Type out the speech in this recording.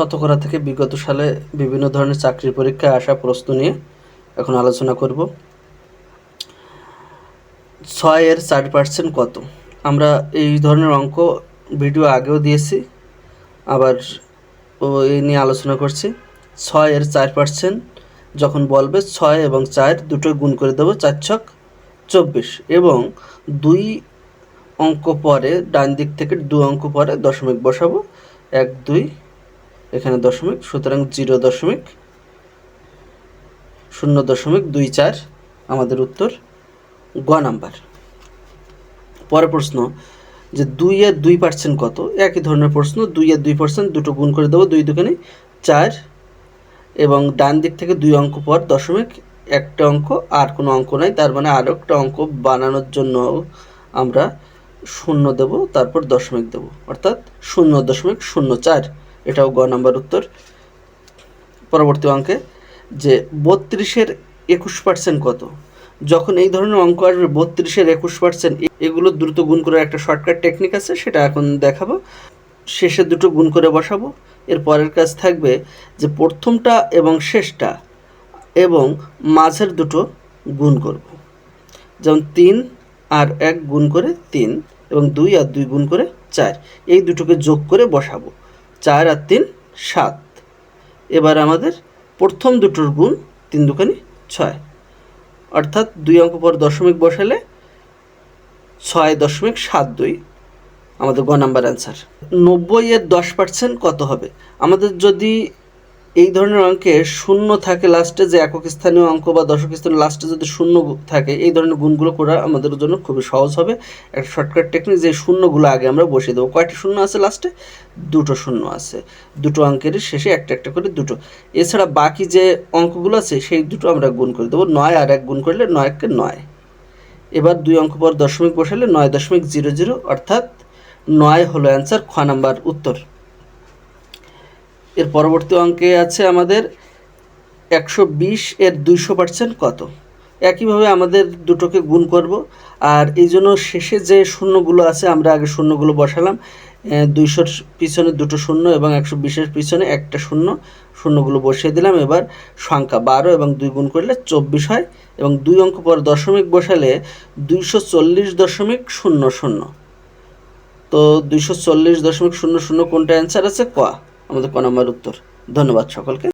শতকরা থেকে বিগত সালে বিভিন্ন ধরনের চাকরির পরীক্ষায় আসা প্রশ্ন নিয়ে এখন আলোচনা করব। ছয়ের চার পার্সেন্ট কত? আমরা এই ধরনের অঙ্ক ভিডিও আগেও দিয়েছি, আবার ও এই নিয়ে আলোচনা করছি। ছয়ের চার পার্সেন্ট যখন বলবে ছয় এবং চার দুটো গুণ করে দেবো চার ছক চব্বিশ এবং দুই অঙ্ক পরে, ডান দিক থেকে দু অঙ্ক পরে দশমিক বসাবো, এক, দুই এখানে দশমিক, সুতরাং জিরো দশমিক, শূন্য দশমিক দুই চার আমাদের উত্তর গ নাম্বার। পরের প্রশ্ন, যে দুই এর দুই পার্সেন্ট কত? একই ধরনের প্রশ্ন, দুই আর দুই পার্সেন্ট দুটো গুণ করে দেবো দুই দুখানে চার এবং ডান দিক থেকে দুই অঙ্ক পর দশমিক একটা অঙ্ক, আর কোনো অঙ্ক নাই, তার মানে আরও একটা অঙ্ক বানানোর জন্য আমরা শূন্য দেব, তারপর দশমিক দেব, অর্থাৎ শূন্য দশমিক শূন্য চার। এটাও গ নাম্বার উত্তর। পরবর্তী অঙ্কে, যে বত্রিশের একুশ পার্সেন্ট কত? যখন এই ধরনের অঙ্ক আসবে, বত্রিশের একুশ পার্সেন্ট এগুলো দ্রুত গুণ করার একটা শর্টকাট টেকনিক আছে, সেটা এখন দেখাবো। শেষে দুটো গুণ করে বসাবো। এর পরের কাজ থাকবে যে প্রথমটা এবং শেষটা এবং মাঝের দুটো গুণ করব। যেমন তিন আর এক গুণ করে তিন এবং দুই আর দুই গুণ করে চার। এই দুটোকে যোগ করে বসাবো। চার আর তিন, সাত। এবার আমাদের প্রথম দুটোর গুণ তিন দুখানি ছয়। অর্থাৎ দুই অঙ্ক পর দশমিক বসালে ছয় দশমিক সাত দুই আমাদের গ নাম্বার অ্যান্সার নব্বই এর দশ পার্সেন্ট কত হবে? আমাদের যদি এই ধরনের অঙ্কে শূন্য থাকে লাস্টে যে একক স্থানীয় অঙ্ক বা দশক স্থানীয়, লাস্টে যদি শূন্য থাকে, এই ধরনের গুণগুলো করা আমাদের জন্য খুবই সহজ হবে। একটা শর্টকাট টেকনিক যে শূন্যগুলো আগে আমরা বসিয়ে দেবো। কয়টি শূন্য আছে লাস্টে? দুটো শূন্য আছে। দুটো অঙ্কের শেষে একটা একটা করে দুটো। এছাড়া বাকি যে অঙ্কগুলো আছে, সেই দুটো আমরা গুণ করে দেবো। নয় আর এক গুণ করলে নয়কে নয়। এবার দুই অঙ্ক পর দশমিক বসালে নয় দশমিক জিরো জিরো, অর্থাৎ নয় হলো অ্যান্সার খ নাম্বার উত্তর। এর পরবর্তী অঙ্কে আছে আমাদের একশো বিশ এর দুইশো পার্সেন্ট কত? একইভাবে আমাদের দুটোকে গুণ করব, আর এই জন্য শেষে যে শূন্যগুলো আছে, আমরা আগে শূন্যগুলো বসালাম। দুইশোর পিছনে দুটো শূন্য এবং একশো বিশের পিছনে একটা শূন্য, শূন্যগুলো বসিয়ে দিলাম। এবার সংখ্যা বারো এবং দুই গুণ করলে চব্বিশ হয় এবং দুই অঙ্ক পর দশমিক বসালে দুইশো চল্লিশ দশমিক শূন্য শূন্য। তো দুইশো চল্লিশ দশমিক শূন্য শূন্য কোনটা অ্যান্সার আছে? ক। আমাদের ক নম্বর উত্তর। ধন্যবাদ সকলকে।